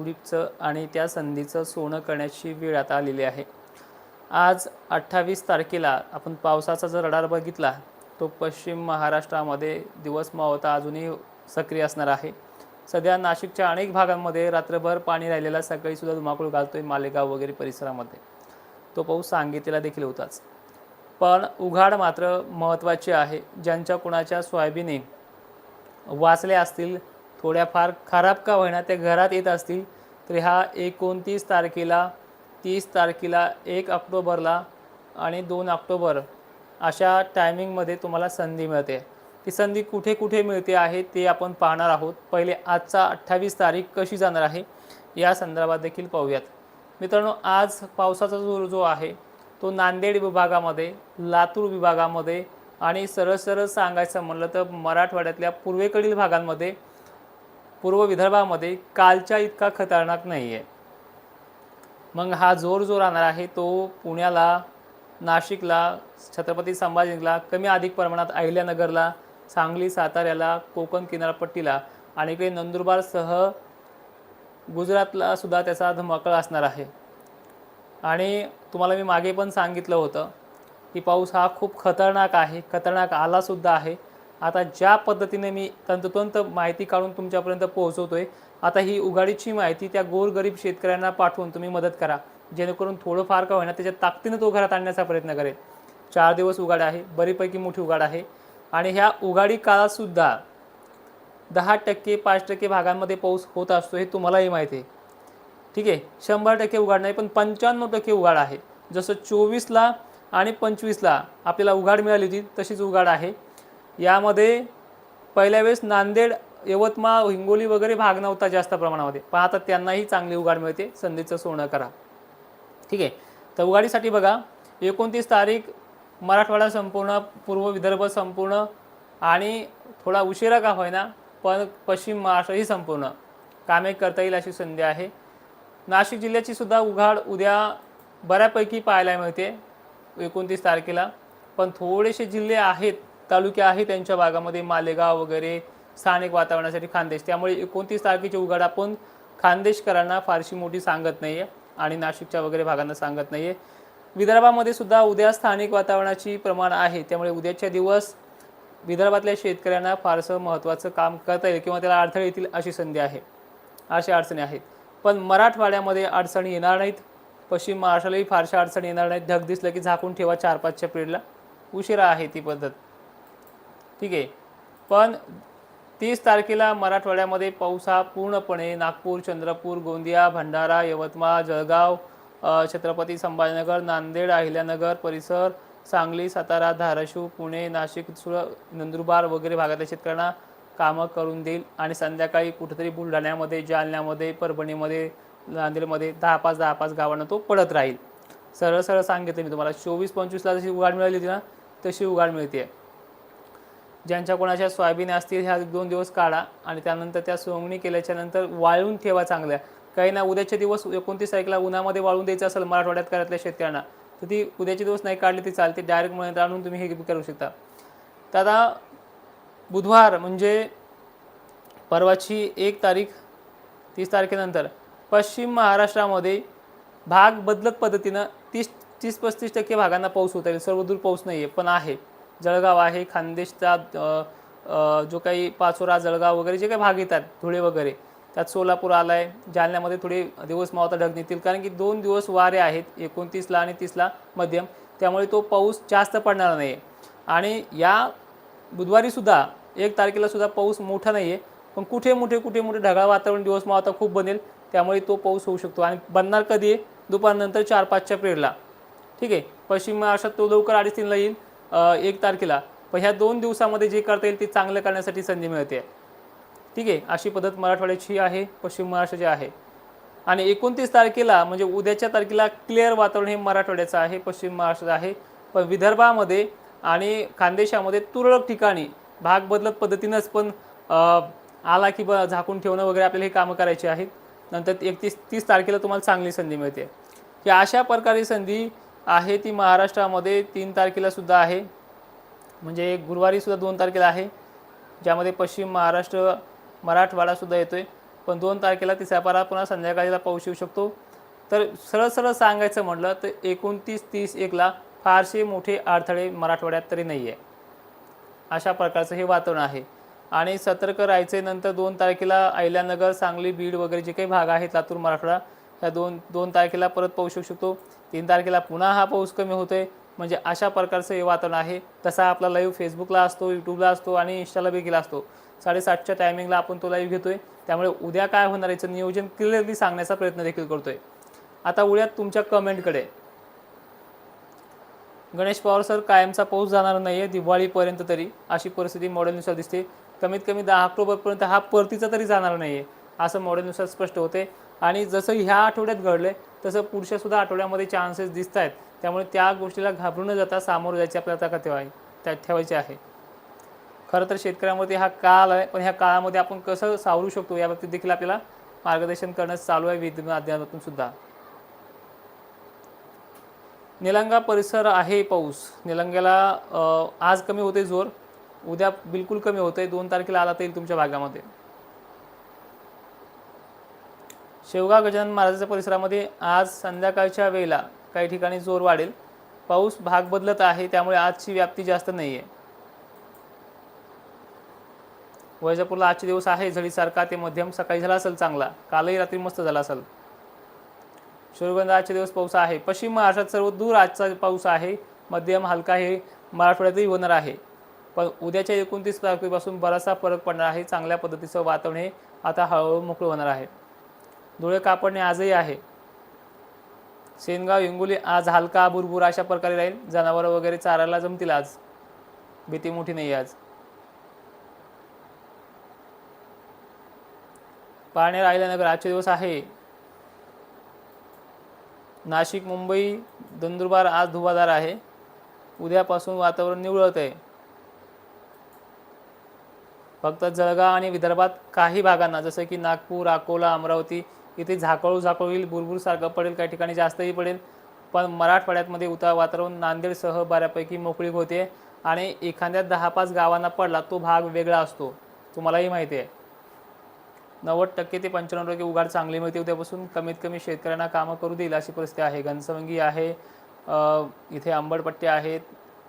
निवडीचं आणि त्या संधीचं सोनं करण्याची वेळ आता आलेली आहे. आज अठ्ठावीस तारखेला आपण पावसाचा जर रडार बघितला तो पश्चिम महाराष्ट्रामध्ये दिवस मावता अजूनही सक्रिय असणार आहे. सध्या नाशिकच्या अनेक भागांमध्ये रात्रभर पाणी राहिलेला सकाळीसुद्धा धुमाकूळ घालतो आहे मालेगाव वगैरे परिसरामध्ये. तो पाऊस सांगितलेला देखील होताच. पण उघाड मात्र महत्त्वाची आहे. ज्यांच्या कुणाच्या सोयाबीने वाचल्या असतील थोड्याफार खराब का होईना त्या घरात येत असतील तर ह्या एकोणतीस तारखेला तीस तारखेला एक ऑक्टोबरला आणि दोन ऑक्टोबर अशा टायमिंगमध्ये तुम्हाला संधी मिळते. ती संधी कुठे कुठे मिळते आहे ते आपण पाहणार आहोत. पहिले आजचा अठ्ठावीस तारीख कशी जाणार आहे या संदर्भात देखील पाहूयात. मित्रांनो आज पावसाचा जोर जो आहे तो नांदेड विभागामध्ये लातूर विभागामध्ये आणि सरळ सरळ सांगायचं म्हणलं तर मराठवाड्यातल्या पूर्वेकडील भागांमध्ये पूर्व विदर्भामध्ये कालच्या इतका खतरनाक नाही आहे मग हा जोर जो राहणार आहे तो पुण्याला नाशिकला छत्रपती संभाजीनगरला कमी अधिक प्रमाणात अहिल्यानगरला सांगली साताऱ्याला कोकण किनारपट्टीला आणि इकडे नंदुरबारसह गुजरातला सुद्धा त्याचा धमाकळ असणार आहे. आणि तुम्हाला मी मागे पण सांगितलं होतं की पाऊस हा खूप खतरनाक आहे खतरनाक आलासुद्धा आहे. आता ज्या पद्धतीने मी तंतोतंत माहिती काढून तुमच्यापर्यंत पोहोचवतोय आता ही उघाडीची माहिती त्या गोरगरीब शेतकऱ्यांना पाठवून तुम्ही मदत करा. जेणेकरून थोडंफार का होईना त्याच्या ताकदीनं तो घरात आणण्याचा प्रयत्न करेल. चार दिवस उघाड आहे बरीपैकी मोठी उघाड आहे. आणि ह्या उघाडी काळातसुद्धा दहा टक्के पाच टक्के भागांमध्ये पाऊस होत असतो हे तुम्हालाही माहिती आहे. ठीक आहे शंभर टक्के उघाड नाही पण पंच्याण्णव टक्के उघाड आहे. जसं चोवीसला आणि पंचवीसला आपल्याला उघाड मिळाली होती तशीच उघाड आहे. यामध्ये पहिल्या वेळेस नांदेड यवतमाळ हिंगोली वगैरे भाग नव्हता जास्त प्रमाणामध्ये. पण आता त्यांनाही चांगली उघाड मिळते. संधीचं सोनं करा. ठीक आहे. तर उघाडीसाठी बघा एकोणतीस तारीख मराठवाडा संपूर्ण पूर्व विदर्भ संपूर्ण आणि थोडा उशिरा का होईना पण पश्चिम महाराष्ट्रही संपूर्ण. कामे करता येईल अशी संधी आहे. नाशिक जिल्ह्याची सुद्धा उघाड उद्या बऱ्यापैकी पाहायला मिळते एकोणतीस तारखेला. पण थोडेसे जिल्हे आहेत तालुके आहे त्यांच्या भागामध्ये मालेगाव वगैरे स्थानिक वातावरणासाठी खानदेश. त्यामुळे एकोणतीस तारखेची उघड आपण खानदेशकरांना फारशी मोठी सांगत नाही आहे आणि नाशिकच्या वगैरे भागांना सांगत नाही आहे विदर्भामध्ये सुद्धा उद्या स्थानिक वातावरणाची प्रमाण आहे. त्यामुळे उद्याच्या दिवस विदर्भातल्या शेतकऱ्यांना फारसं महत्त्वाचं काम करता येईल किंवा त्याला अडथळे येतील अशी संधी आहे अशा अडचणी आहेत. पण मराठवाड्यामध्ये अडचणी येणार नाहीत. पश्चिम महाराष्ट्रालाही फारशा अडचणी येणार नाहीत. ढग दिसलं की झाकून ठेवा चार पाचच्या पिरियडला उशिरा आहे ती पद्धत. ठीक आहे. पण तीस तारखेला मराठवाड्यामध्ये पाऊस हा पूर्णपणे नागपूर चंद्रपूर गोंदिया भंडारा यवतमाळ जळगाव छत्रपती संभाजीनगर नांदेड अहिल्यानगर परिसर सांगली सातारा धाराशिव पुणे नाशिक सुर नंदुरबार वगैरे भागातल्या शेतकऱ्यांना कामं करून देईल. आणि संध्याकाळी कुठेतरी बुलढाण्यामध्ये जालन्यामध्ये परभणीमध्ये नांदेडमध्ये दहा पाच दहा पाच गावांना तो पडत राहील. सरळ सरळ सांगितलं मी तुम्हाला. चोवीस पंचवीसला जशी उघाड मिळाली होती ना तशी उघाड मिळते ज्यांच्या कोणाच्या सोयाबीन असतील ह्या दोन दिवस काढा आणि त्यानंतर त्या सोंगणी केल्याच्यानंतर वाळून ठेवा चांगल्या. काही ना उद्याचे दिवस एकोणतीस तारखेला उन्हामध्ये वाळून द्यायचं असेल मराठवाड्यात घरातल्या शेतकऱ्यांना तर ती उद्याचे दिवस नाही काढली ती चालते. डायरेक्ट म्हणून आणून तुम्ही हे करू शकता. तर आता बुधवार म्हणजे परवाची एक तारीख तीस तारखेनंतर पश्चिम महाराष्ट्रामध्ये भाग बदलत पद्धतीनं तीस तीस पस्तीस टक्के भागांना पाऊस होता येईल सर्वदूर पाऊस नाही आहे पण आहे. जळगाव आहे खानदेशचा जो काही पाचोरा जळगाव वगैरे जे काही भाग येतात धुळे वगैरे त्यात सोलापूर आला आहे जालन्यामध्ये थोडे दिवस मावता ढग निघतील कारण की दोन दिवस वारे आहेत एकोणतीसला आणि तीसला मध्यम. त्यामुळे तो पाऊस जास्त पडणार नाही आहे आणि या बुधवारीसुद्धा एक तारखेला सुद्धा पाऊस मोठा नाही आहे पण कुठे मोठे कुठे मोठे ढगाळ वातावरण दिवस मावता खूप बनेल त्यामुळे तो पाऊस होऊ शकतो. आणि बनणार कधी आहे? दुपारनंतर चार पाचच्या पिरियडला. ठीक आहे? पश्चिम महाराष्ट्रात तो लवकर अडीच तीनला येईल. एक तारखेला. पण ह्या दोन दिवसामध्ये जे करता येईल ते चांगलं करण्यासाठी संधी मिळते. ठीक आहे? अशी पद्धत मराठवाड्याची आहे पश्चिम महाराष्ट्राची आहे. आणि एकोणतीस तारखेला म्हणजे उद्याच्या तारखेला क्लिअर वातावरण हे मराठवाड्याचं आहे पश्चिम महाराष्ट्राचं आहे. पण विदर्भामध्ये आणि खानदेशामध्ये तुरळक ठिकाणी भाग बदलत पद्धतीनंच पण आला की ब झाकून ठेवणं वगैरे आपल्याला हे कामं करायची आहेत. नंतर एकतीस तीस तारखेला तुम्हाला चांगली संधी मिळते. की अशा प्रकारे संधी आहे ती महाराष्ट्रामध्ये तीन तारखेला सुद्धा आहे. म्हणजे गुरुवारी सुद्धा दोन तारखेला आहे ज्यामध्ये पश्चिम महाराष्ट्र मराठवाडासुद्धा येतो आहे पण दोन तारखेला तिसऱ्या पारा पुन्हा संध्याकाळीला पाऊस येऊ शकतो. तर सरळ सरळ सांगायचं म्हटलं तर एकोणतीस तीस एकला फारसे मोठे अडथळे मराठवाड्यात तरी नाही आहे अशा प्रकारचं हे वातावरण आहे. आणि सतर्क राहायचे नंतर दोन तारखेला अहिल्यानगर सांगली बीड वगैरे जे काही भाग आहेत लातूर मराठवाडा ह्या दोन दोन तारखेला परत पाऊस येऊ शकतो. तीन तारखेला पुन्हा हा पाऊस कमी होतो आहे म्हणजे अशा प्रकारचं हे वातावरण आहे. तसा आपला लाईव्ह फेसबुकला असतो यूट्यूबला असतो आणि इंस्टाला देखील असतो. साडेसातच्या टायमिंगला आपण तो लाईव्ह आहे त्यामुळे उद्या काय होणार याचं नियोजन क्लिअरली सांगण्याचा प्रयत्न देखील करतो आहे आता उद्या तुमच्या कमेंटकडे गणेश पवार सर कायमचा पाऊस जाणार नाही आहे दिवाळीपर्यंत तरी. अशी परिस्थिती मॉडेलनुसार दिसते. कमीत कमी दहा ऑक्टोबरपर्यंत हा परतीचा तरी जाणार नाही आहे असं मॉडेलनुसार स्पष्ट होते. आणि जसं ह्या आठवड्यात घडलं तसं पुढच्या आठवड्यामध्ये चान्सेस दिसत आहेत त्यामुळे त्या गोष्टीला घाबरून न जाता सामोरं जायची आपल्याला ताकद ठेवाय त्या ठेवायची आहे. खरं तर शेतकऱ्यामध्ये हा काळ आहे पण ह्या काळामध्ये आपण कसं सावरू शकतो या बाबतीत देखील आपल्याला मार्गदर्शन करणं चालू आहे विविध माध्यमातून सुद्धा. निलंगा परिसर आहे पाऊस. निलंग्याला आज कमी होते जोर. उद्या बिलकुल कमी होते दोन तारखेला आला तर येईल तुमच्या भागामध्ये. शेवगाव गजानन महाराजाच्या परिसरामध्ये आज संध्याकाळच्या वेळेला काही ठिकाणी जोर वाढेल. पाऊस भाग बदलत आहे त्यामुळे आजची व्याप्ती जास्त नाही आहे वैजापूरला आजचे दिवस आहे झडीसारखा ते मध्यम. सकाळी झाला असेल चांगला. कालही रात्री मस्त झाला असेल. शिवगंधा आजचे दिवस पाऊस आहे. पश्चिम महाराष्ट्रात सर्व दूर आजचा पाऊस आहे. मध्यम हलका हे मराठवाड्यातही होणार आहे. पण उद्याच्या एकोणतीस तारखेपासून बराचसा फरक पडणार आहे. चांगल्या पद्धतीचं वातावरण हे आता हळूहळू मोकळं होणार आहे. धुळे कापडणे आजही आहे. सेनगाव हिंगोली आज हलका बुरबुर अशा प्रकारे राहील. जनावरं वगैरे चारायला जमतील आज. भीती मोठी नाही आज. पारनेर अहिल्यानगर आजचे दिवस आहे. नाशिक मुंबई नंदुरबार आज धुवाधार आहे. उद्यापासून वातावरण निवळत आहे. फक्त जळगाव आणि विदर्भात काही भागांना जसं की नागपूर अकोला अमरावती इथे झाकळू झाकळू येईल बुरबुरसारखं पडेल काही ठिकाणी जास्तही पडेल. पण मराठवाड्यातमध्ये उतार वातावरण नांदेडसह बऱ्यापैकी मोकळीक होते आणि एखाद्या दहा पाच गावांना पडला तो भाग वेगळा असतो. तुम्हालाही माहिती आहे. नव्वद टक्के ते पंच्याण्णव टक्के उघाड चांगली मिळते. उद्यापासून कमीत कमी शेतकऱ्यांना कामं करू देईल अशी परिस्थिती आहे. घनसवंगी आहे इथे आंबडपट्टे आहेत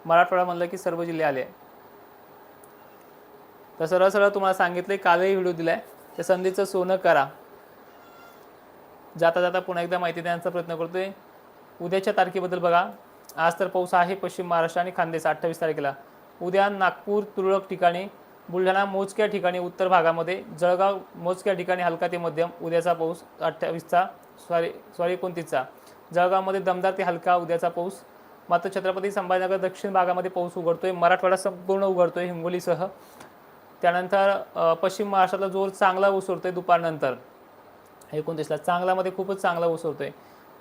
मराठवाडा म्हणलं की सर्व जिल्हे आले. तर सरळ सरळ तुम्हाला सांगितले कालही व्हिडिओ दिलाय. त्या संधीचं सोनं करा. जाता जाता पुन्हा एकदा माहिती देण्याचा प्रयत्न करतोय. उद्याच्या तारखेबद्दल बघा. आज तर पाऊस आहे पश्चिम महाराष्ट्र आणि खानदेश. अठ्ठावीस तारखेला. उद्या नागपूर तुरळक ठिकाणी बुलढाणा मोजक्या ठिकाणी उत्तर भागामध्ये जळगाव मोजक्या ठिकाणी हलका ते मध्यम उद्याचा पाऊस अठ्ठावीसचा सॉरी सॉरी एकोणतीसचा. जळगावमध्ये दमदार ते हलका उद्याचा पाऊस. मात्र छत्रपती संभाजीनगर दक्षिण भागामध्ये पाऊस उघडतोय. मराठवाडा संपूर्ण उघडतोय हिंगोलीसह. त्यानंतर पश्चिम महाराष्ट्रातला जोर चांगला उसरतोय दुपारनंतर. एकोणतीसला चांगलामध्ये खूपच चांगला उसरतोय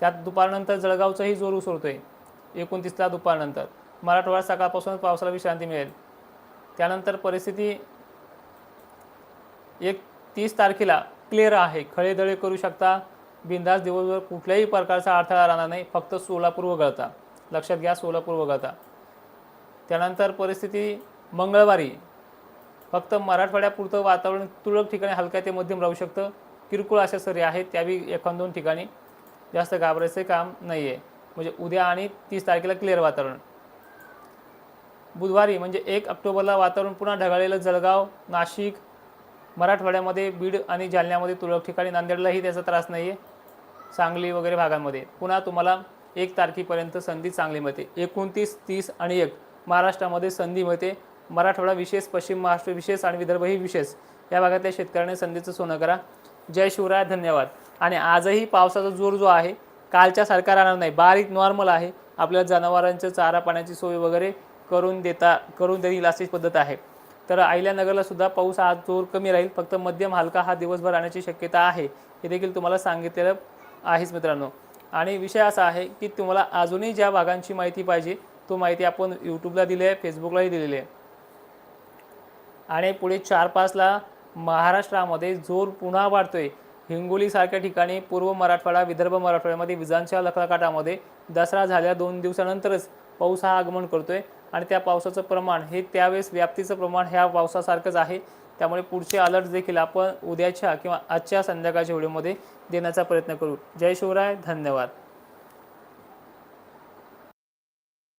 त्यात दुपारनंतर जळगावचाही जोर उसरतोय एकोणतीसला दुपारनंतर. मराठवाडा सकाळपासूनच पावसाला विश्रांती मिळेल. त्यानंतर परिस्थिती एक तीस तारखेला क्लिअर आहे. खळेदळे करू शकता. बिंदास दिवसभर कुठल्याही प्रकारचा अडथळा राहणार नाही. फक्त सोलापूर वगळता. लक्षात घ्या सोलापूर वगळता. त्यानंतर परिस्थिती मंगळवारी. फक्त मराठवाड्यापुरतं वातावरण तुरळक ठिकाणी हलक्या ते मध्यम राहू शकतं. किरकोळ अशा सरी आहेत त्यावी एखाद दोन ठिकाणी जास्त घाबरायचं काम नाही आहे म्हणजे उद्या आणि तीस तारखेला क्लिअर वातावरण. बुधवारी म्हणजे एक ऑक्टोबरला वातावरण पुन्हा ढगाळलेलं जळगाव नाशिक मराठवाड्यामध्ये बीड आणि जालन्यामध्ये तुरळक ठिकाणी नांदेडलाही त्याचा त्रास नाही आहे सांगली वगैरे भागांमध्ये. पुन्हा तुम्हाला एक तारखेपर्यंत संधी चांगली मिळते. एकोणतीस तीस आणि एक महाराष्ट्रामध्ये संधी मिळते. मराठवाडा विशेष पश्चिम महाराष्ट्र विशेष आणि विदर्भही विशेष. या भागातल्या शेतकऱ्याने संधीचं सोनं करा. जय शिवराय धन्यवाद. आणि आजही पावसाचा जोर जो आहे कालच्या सारखा राहणार नाही. बारीक नॉर्मल आहे. आपल्या जनावरांचं चारा पाण्याची सोय वगैरे करून देता करून देईल अशीच पद्धत आहे. तर अहिल्यानगरला सुद्धा पाऊस आज जोर कमी राहील. फक्त मध्यम हलका हा दिवसभर राहण्याची शक्यता आहे. हे देखील तुम्हाला सांगितलेलं आहेच मित्रांनो. आणि विषय असा आहे की तुम्हाला अजूनही ज्या भागांची माहिती पाहिजे तो माहिती आपण यूट्यूबला दिली आहे फेसबुकलाही दिलेली आहे. आणि पुढे चार पाचला महाराष्ट्रामध्ये जोर पुन्हा वाढतोय. हिंगोलीसारख्या ठिकाणी पूर्व मराठवाडा विदर्भ मराठवाड्यामध्ये विजांच्या लखलकाटामध्ये दसरा झाल्या दोन दिवसानंतरच पाऊस हा आगमन करतोय आणि त्या पावसाचं प्रमाण हे त्यावेळेस व्याप्तीचं प्रमाण ह्या पावसासारखंच आहे. त्यामुळे पुढचे अलर्ट देखील आपण उद्याच्या किंवा आजच्या संध्याकाळच्या व्हिडिओमध्ये देण्याचा प्रयत्न करू. जय शिवराय धन्यवाद.